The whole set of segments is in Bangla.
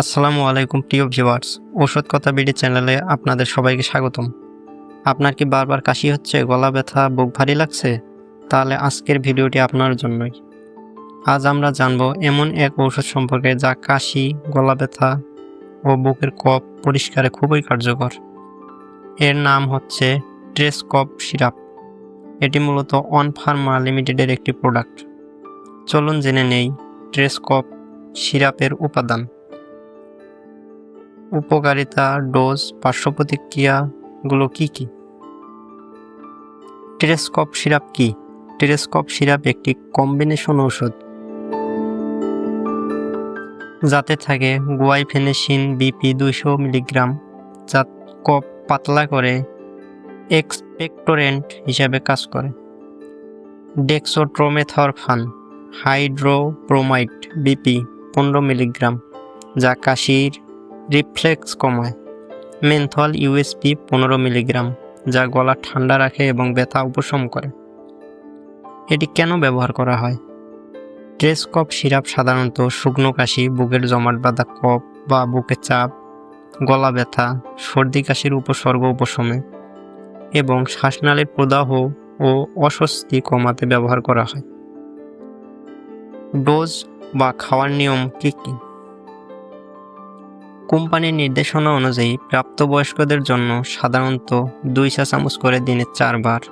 আসসালামু আলাইকুম, প্রিয় ভিউয়ার্স। ঔষধ কথা বিডি চ্যানেলে আপনাদের সবাইকে স্বাগতম। আপনার কি বারবার কাশি হচ্ছে, গলা ব্যথা, বুক ভারী লাগছে? তাহলে আজকের ভিডিওটি আপনার জন্যই। আজ আমরা জানব এমন এক ঔষধ সম্পর্কে যা কাশি, গলা ব্যথা ও বুকের কপ পরিষ্কারে খুবই কার্যকর। এর নাম হচ্ছে ট্রেসকপ সিরাপ। এটি মূলত অন ফার্মা লিমিটেডের একটি প্রোডাক্ট। চলুন জেনে নেই ট্রেসকপ সিরাপের উপাদান। উপকারিতা, ডোজ পার্শ্ব প্রতিক্রিয়াগুলো কি কি? টেরেস্কপ সিরাপ কি? টেরেস্কপ সিরাপ একটি কম্বিনেশন ঔষধ যাতে থাকে গুয়াইফেনেসিন বিপি দুইশো মিলিগ্রাম, যা কপ পাতলা করে এক্সপেক্টোরেন্ট হিসাবে কাজ করে। ডেক্সোট্রোমেথরফান হাইড্রোপ্রোমাইট বিপি পনেরো মিলিগ্রাম, যা কাশির রিফ্লেক্স কমায়। মেন্থল ইউএসপি পনেরো মিলিগ্রাম, যা গলা ঠান্ডা রাখে এবং ব্যথা উপশম করে। এটি কেন ব্যবহার করা হয়? ট্রেস কপ সিরাপ সাধারণত শুকনো কাশি, বুকের জমাট বাঁধা কপ বা বুকে চাপ, গলা ব্যথা, সর্দি কাশির উপসর্গ উপশমে এবং শ্বাসনালীর প্রদাহ ও অস্বস্তি কমাতে ব্যবহার করা হয়। ডোজ বা খাওয়ার নিয়ম কী কী? কোম্পানির নির্দেশনা অনুযায়ী প্রাপ্তবয়স্কদের জন্য সাধারণত দুই চা চামচ করে দিনে চারবার,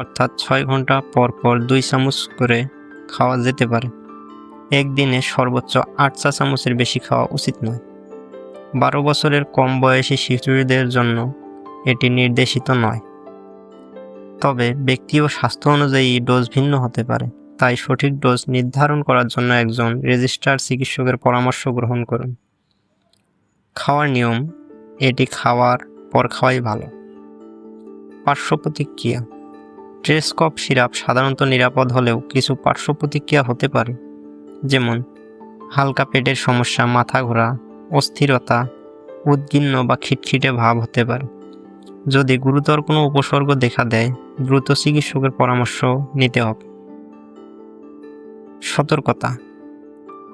অর্থাৎ ছয় ঘণ্টা পর পর দুই চামচ করে খাওয়া যেতে পারে। একদিনে সর্বোচ্চ আট চা চামচের বেশি খাওয়া উচিত নয়। বারো বছরের কম বয়সী শিশুদের জন্য এটি নির্দেশিত নয়। তবে ব্যক্তি ও স্বাস্থ্য অনুযায়ী ডোজ ভিন্ন হতে পারে, তাই সঠিক ডোজ নির্ধারণ করার জন্য একজন রেজিস্টার্ড চিকিৎসকের পরামর্শ গ্রহণ করুন। খাওয়ার নিয়ম, এটি খাওয়ার পর খাওয়াই ভালো। পার্শ্ব প্রতিক্রিয়া। ট্রেসকপ সিরাপ সাধারণত নিরাপদ হলেও কিছু পার্শ্ব প্রতিক্রিয়া হতে পারে। যেমন, হালকা পেটের সমস্যা, মাথা ঘোরা, অস্থিরতা উদ্গিন্ন বা খিটখিটে ভাব হতে পারে। যদি গুরুতর কোনো উপসর্গ দেখা দেয়, দ্রুত চিকিৎসকের পরামর্শ নিতে হবে। সতর্কতা।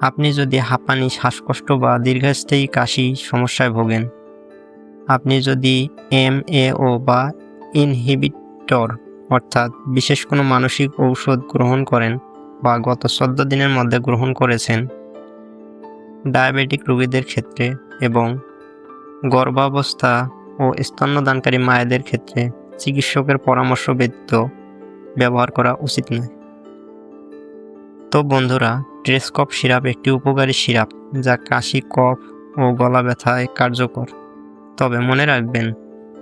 আপনি যদি হাঁপানি, শ্বাসকষ্ট বা দীর্ঘস্থায়ী কাশি সমস্যায় ভোগেন, আপনি যদি এম এ ও বা ইনহিবিটর, অর্থাৎ বিশেষ কোনো মানসিক ঔষধ গ্রহণ করেন বা গত চোদ্দ দিনের মধ্যে গ্রহণ করেছেন, ডায়াবেটিক রোগীদের ক্ষেত্রে এবং গর্ভাবস্থা ও স্তন্যদানকারী মায়েদের ক্ষেত্রে চিকিৎসকের পরামর্শ ব্যতীত ব্যবহার করা উচিত নয়। তো বন্ধুরা ট্রেসকপ সিরাপ একটি উপকারী সিরাপ যা কাশি, কফ ও গলা ব্যথায় কার্যকর। তবে মনে রাখবেন,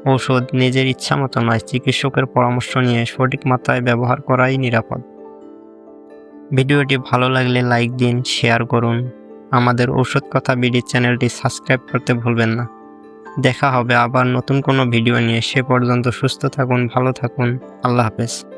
ঔষধ নিজের ইচ্ছা মতো নয়, চিকিৎসকের পরামর্শ নিয়ে সঠিক মাত্রায় ব্যবহার করাই নিরাপদ। ভিডিওটি ভালো লাগলে লাইক দিন, শেয়ার করুন। আমাদের ঔষধ কথা বিডি চ্যানেলটি সাবস্ক্রাইব করতে ভুলবেন না। দেখা হবে আবার নতুন কোনো ভিডিও নিয়ে। সে পর্যন্ত সুস্থ থাকুন, ভালো থাকুন। আল্লাহ হাফেজ।